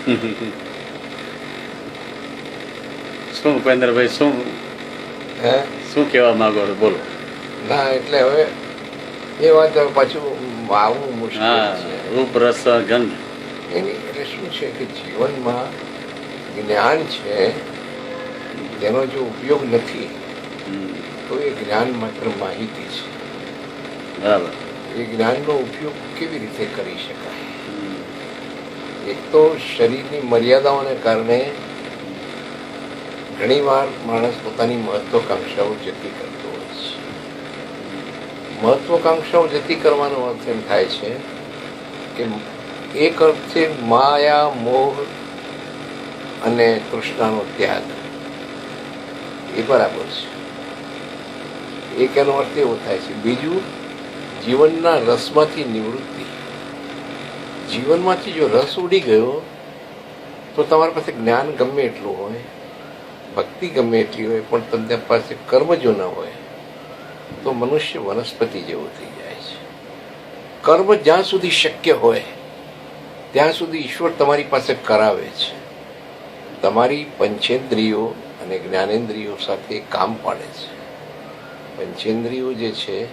શું ઉપેન્દ્રભાઈ શું હે? શું કહેવા માંગો છો? બોલો. ના એટલે હવે એ વાત પાછું આવું મુશ્કેલ છે. રૂપ રસ ગંધ. એની એટલે શું છે કે જીવનમાં જ્ઞાન છે તેનો જો ઉપયોગ નથી તો એ જ્ઞાન માત્ર માહિતી છે. બરાબર. એ જ્ઞાનનો ઉપયોગ કેવી રીતે કરી શકાય? એક તો શરીરની મર્યાદાઓને કારણે ઘણીવાર માણસ પોતાની મહત્વકાંક્ષાઓ જતી કરતો હોય છે. મહત્વકાંક્ષાઓ જતી કરવાનો અર્થ એમ થાય છે કે એક અર્થે માયા, મોહ અને કૃષ્ણનો ત્યાગ એ બરાબર છે. એક એનો અર્થ એવો થાય છે, બીજું જીવનના રસમાંથી નિવૃત્તિ. જીવનમાંથી જો રસ ઉડી ગયો, તો તમારી પાસે જ્ઞાન ગમે એટલું હોય, ભક્તિ ગમે એટલી હોય, પણ તમને પાસે કર્મ જો ન હોય, તો મનુષ્ય વનસ્પતિ જેવો થઈ જાય છે. કર્મ જ્યાં સુધી શક્ય હોય, ત્યાં સુધી ઈશ્વર તમારી પાસે કરાવે છે. તમારી પંચેન્દ્રિયો અને જ્ઞાનેન્દ્રિયો સાથે કામ પાડે છે. પંચેન્દ્રિયો જે છે,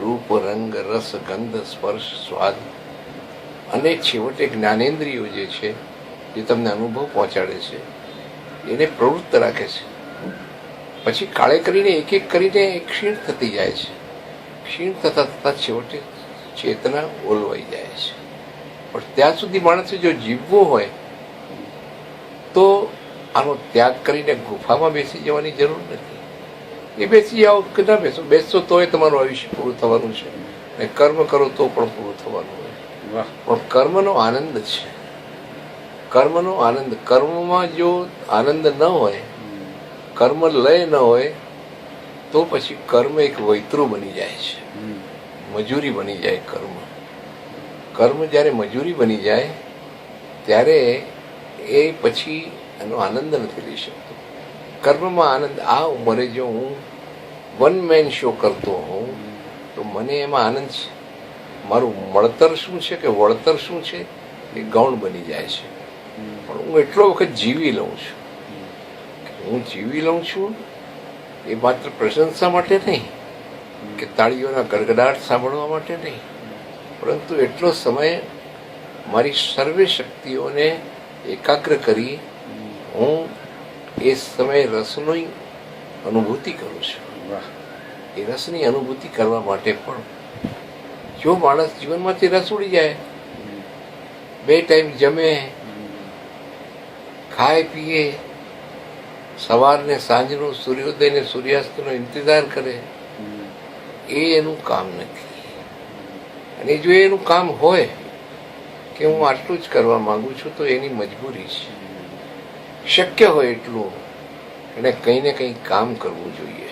રૂપ, રંગ, રસ, ગંધ, સ્પર્શ, સ્વાદ અને છેવટે જ્ઞાનેન્દ્રિયો જે છે, જે તમને અનુભવ પહોંચાડે છે, એને પ્રવૃત્ત રાખે છે. પછી કાળે કરીને એક એક કરીને ક્ષીણ થતી જાય છે. ક્ષીણ થતા થતાં છેવટે ચેતના ઓલવાઈ જાય છે. પણ ત્યાં સુધી માણસે જો જીવવું હોય, તો આનો ત્યાગ કરીને ગુફામાં બેસી જવાની જરૂર નથી. એ બેસી જાઓ કે ના બેસો, બેસશો તોય તમારું આયુષ્ય પૂરું થવાનું છે. અને કર્મ કરો તો પણ પૂરું થવાનું વાહ પણ કર્મનો આનંદ છે. કર્મનો આનંદ, કર્મમાં જો આનંદ ન હોય, કર્મ લય ન હોય, તો પછી કર્મ એક વૈતરું બની જાય છે. મજૂરી બની જાય કર્મ. કર્મ જ્યારે મજૂરી બની જાય, ત્યારે એ પછી એનો આનંદ નથી લઈ શકતો. કર્મમાં આનંદ, આ ઉંમરે જો હું વન મેન શો કરતો હોઉં, તો મને એમાં આનંદ છે. મારું મળતર શું છે કે વળતર શું છે? એ ગૌણ બની જાય છે. પણ હું એટલો વખત જીવી લઉં છું. હું જીવી લઉં છું એ માત્ર પ્રશંસા માટે નહીં કે તાળીઓના ગડગડાટ સાંભળવા માટે નહીં. પરંતુ એટલો સમય મારી સર્વે શક્તિઓને એકાગ્ર કરી હું એ સમયે રસની અનુભૂતિ કરું છું. એ રસની અનુભૂતિ કરવા માટે પણ જો માણસ જીવનમાંથી રસ ઉડી જાય, બે ટાઈમ જમે, ખાય, પીએ, સવારને સાંજનો સૂર્યોદય ને સૂર્યાસ્તનો ઇંતજાર કરે, એ એનું કામ નથી. અને જો એનું કામ હોય કે હું આટલું જ કરવા માંગુ છું, તો એની મજબૂરી છે. શક્ય હોય એટલું એને કંઈ ને કંઈ કામ કરવું જોઈએ.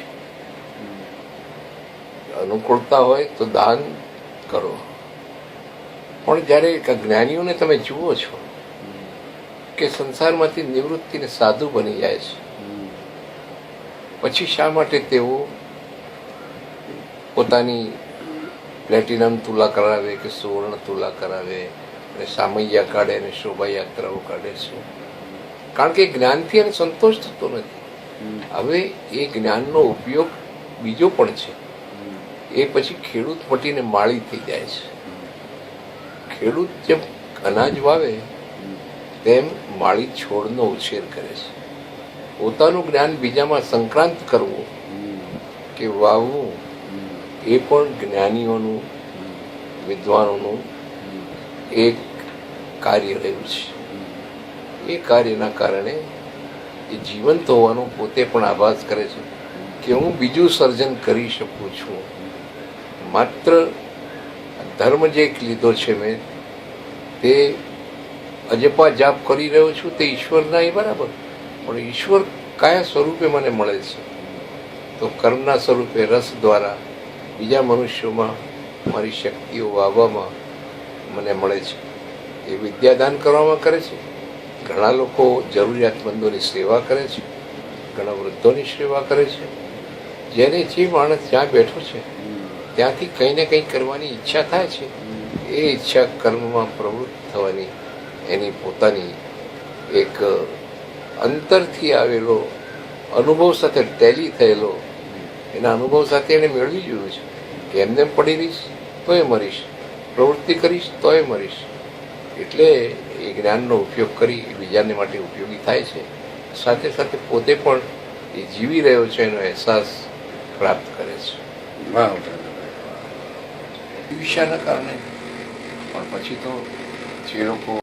અનુકૂળતા હોય તો દાન કરો. પણ જ્યારે જ્ઞાનીઓને તમે જુઓ છો કે સંસારમાંથી નિવૃત્તિને સાધુ બની જાય છે પછી શા માટે તેઓ પોતાની પ્લેટિનમ તુલા કરાવે કે સુવર્ણ તુલા કરાવે અને સામૈયા કાઢે અને શોભાયાત્રાઓ કાઢે છે? કારણ કે જ્ઞાનથી એને સંતોષ થતો નથી. હવે એ જ્ઞાનનો ઉપયોગ બીજો પણ છે. એ પછી ખેડૂત મટીને માળી થઈ જાય છે. ખેડૂત જેમ અનાજ વાવે, તેમ માળી છોડનો ઉછેર કરે છે. પોતાનું જ્ઞાન બીજામાં સંક્રાંત કરવું કે વાવવું, એ પણ જ્ઞાનીઓનું, વિદ્વાનોનું એક કાર્ય રહ્યું છે. એ કાર્યના કારણે એ જીવંત હોવાનો પોતે પણ આભાસ કરે છે કે હું બીજું સર્જન કરી શકું છું. માત્ર ધર્મ જે એક લીધો છે મેં, તે અજપા જાપ કરી રહ્યો છું, તે ઈશ્વરના એ બરાબર. પણ ઈશ્વર કયા સ્વરૂપે મને મળે છે? તો કર્મના સ્વરૂપે, રસ દ્વારા બીજા મનુષ્યોમાં મારી શક્તિઓ વાવવામાં મને મળે છે. એ વિદ્યાદાન કરવામાં કરે છે. ઘણા લોકો જરૂરિયાતમંદોની સેવા કરે છે. ઘણા વૃદ્ધોની સેવા કરે છે. જેને જે માણસ જ્યાં બેઠો છે ત્યાંથી કંઈ ને કંઈ કરવાની ઈચ્છા થાય છે. એ ઈચ્છા કર્મમાં પ્રવૃત્ત થવાની, એની પોતાની એક અંતરથી આવેલો અનુભવ સાથે ટેલી થયેલો, એના અનુભવ સાથે એને મેળવી જોયું છે કે એમને પડી રહીશ, તોય મરીશ. પ્રવૃત્તિ કરીશ, તોય મરીશ. એટલે એ જ્ઞાનનો ઉપયોગ કરી બીજાને માટે ઉપયોગી થાય છે. સાથે સાથે પોતે પણ એ જીવી રહ્યો છે, એનો અહેસાસ પ્રાપ્ત કરે છે. વાહ. વિષયના કારણે. પણ પછી તો જે લોકો